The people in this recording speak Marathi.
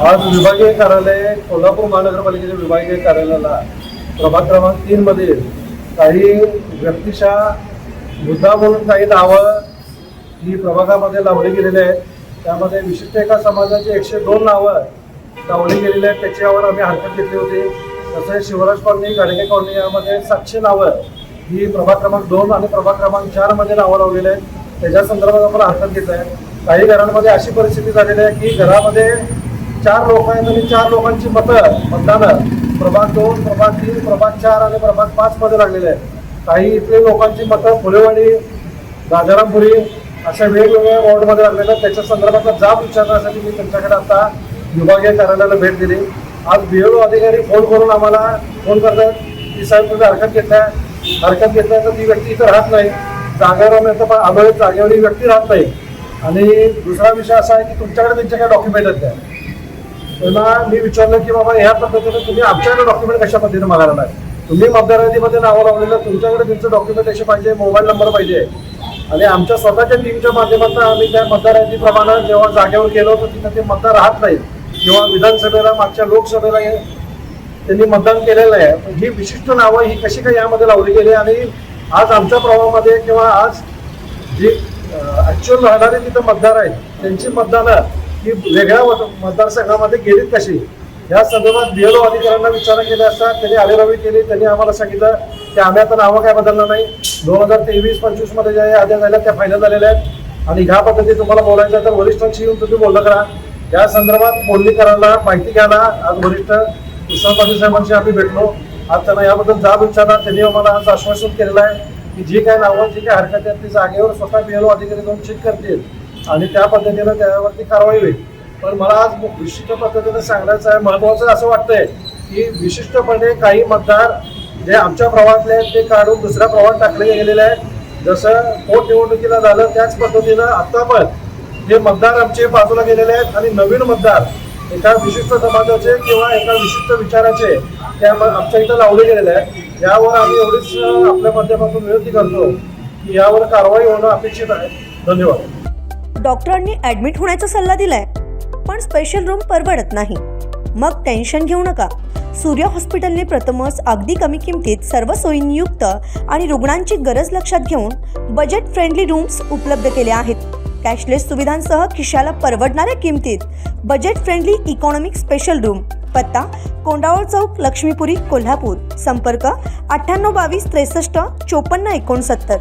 आज विभागीय कार्यालय कोल्हापूर महानगरपालिकेच्या विभागीय कार्यालयाला प्रभाग क्रमांक तीन मध्ये काही व्यक्तिशा मुद्दा म्हणून काही नावं ही प्रभागामध्ये लावली गेलेली आहेत. त्यामध्ये विशिष्ट एका समाजाची एकशे दोन नावं लावली गेलेली आहेत. त्याच्यावर आम्ही हरकत घेतली होती. तसेच शिवराज कॉलनी गाडगे कॉलनी यामध्ये सातशे नावं ही प्रभाग क्रमांक दोन आणि प्रभाग क्रमांक चारमध्ये नावं लावलेली आहेत. त्याच्या संदर्भात आपण हरकत घेत आहे. काही घरांमध्ये अशी परिस्थिती झालेली आहे की घरामध्ये चार लोक आहेत आणि चार लोकांची मतं मतदानं. प्रभाग दोन प्रभाग तीन प्रभाग चार आणि प्रभाग पाच मध्ये लागलेले आहेत. काही इथले लोकांची मतं फुलेवाडी राजारामपुरी अशा वेगवेगळ्या वॉर्डमध्ये लागलेल्या आहेत. त्याच्या संदर्भातला जाब विचारण्यासाठी मी त्यांच्याकडे आता विभागीय कार्यालयाला भेट दिली. आज बीएडओ अधिकारी फोन करून आम्हाला फोन करतात की साहेब तुम्ही हरकत घेतलाय हरकत घेतलाय तर ती व्यक्ती इथं राहत नाही. जागेवर आम्ही पण आलोय जागेवर ही व्यक्ती राहत नाही. आणि दुसरा विषय असा आहे की तुमच्याकडे त्यांचे काय डॉक्युमेंट आहेत त्यांना मी विचारलं की बाबा ह्या पद्धतीने तुम्ही आमच्याकडे डॉक्युमेंट कशा पद्धतीने मागायला तुम्ही मतदार यादीमध्ये नावं लावलेलं तुमच्याकडे तुमचं डॉक्युमेंट कसे पाहिजे? मोबाईल नंबर पाहिजे. आणि आमच्या स्वतःच्या टीमच्या माध्यमातून आम्ही त्या मतदार यादीप्रमाणे जेव्हा जागेवर गेलो तर तिथं ते मतदार राहत नाहीत किंवा विधानसभेला मागच्या लोकसभेला हे त्यांनी मतदान केलेलं आहे. पण ही विशिष्ट नावं ही कशी काय यामध्ये लावली गेली? आणि आज आमच्या प्रभावामध्ये किंवा आज जी ॲक्च्युअल राहणारे तिथं मतदार आहेत त्यांची मतदानं की वेगळ्या मत- मतदारसंघामध्ये गेलीत कशी? या संदर्भात बीएलओ अधिकाऱ्यांना विचारणा केली असता त्यांनी आलेरावी केली त्यांनी आम्हाला सांगितलं की आम्ही आता नावं काय बदललं नाही. दोन हजार तेवीस पंचवीसमध्ये ज्या याद्या झाल्या त्या फायनल झालेल्या आहेत. आणि ह्या पद्धती तुम्हाला बोलायचं आहे तर वरिष्ठांशी येऊन तुम्ही बोलणं करा. या संदर्भात बोलणी करायला माहिती घ्यायला आज वरिष्ठ कृष्ण पाटील साहेबांशी आम्ही भेटलो. आज त्यांना याबद्दल जाब विचारला. त्यांनी आम्हाला आज आश्वासन केलेलं आहे की जी काय नावं जी काय हरकत आहेत ती जागेवर स्वतः बीएलओ अधिकारी जाऊन चेक करतील. आणि त्या पद्धतीनं त्यावरती कारवाई होईल. पण मला आज विशिष्ट पद्धतीने सांगायचं आहे महत्वाचं असं वाटतंय की विशिष्टपणे काही मतदार जे आमच्या प्रवाहातले आहेत ते काढून दुसऱ्या प्रवाहात टाकले गेलेले आहेत. जसं पोटनिवडणुकीला झालं त्याच पद्धतीनं आत्ता पण जे मतदार आमचे बाजूला गेलेले आहेत आणि नवीन मतदार एका विशिष्ट समाजाचे किंवा एका विशिष्ट विचाराचे त्या आमच्या इथं लावले गेलेले आहेत. यावर आम्ही एवढीच आपल्या माध्यमातून विनंती करतो की यावर कारवाई होणं अपेक्षित आहे. धन्यवाद. डॉक्टरांनी ॲडमिट होण्याचा सल्ला दिलाय. पण स्पेशल रूम परवडत नाही. मग टेन्शन घेऊ नका. सूर्य हॉस्पिटलने प्रथमच अगदी कमी किमतीत सर्व सोयींयुक्त आणि रुग्णांची गरज लक्षात घेऊन बजेट फ्रेंडली रूम्स उपलब्ध केले आहेत. कॅशलेस सुविधांसह खिशाला परवडणाऱ्या किमतीत budget friendly economic special room पत्ता कोंडावळ चौक लक्ष्मीपुरी कोल्हापूर. संपर्क अठ्ठ्याण्णव बावीस त्रेसष्ट चोपन्न एकोणसत्तर.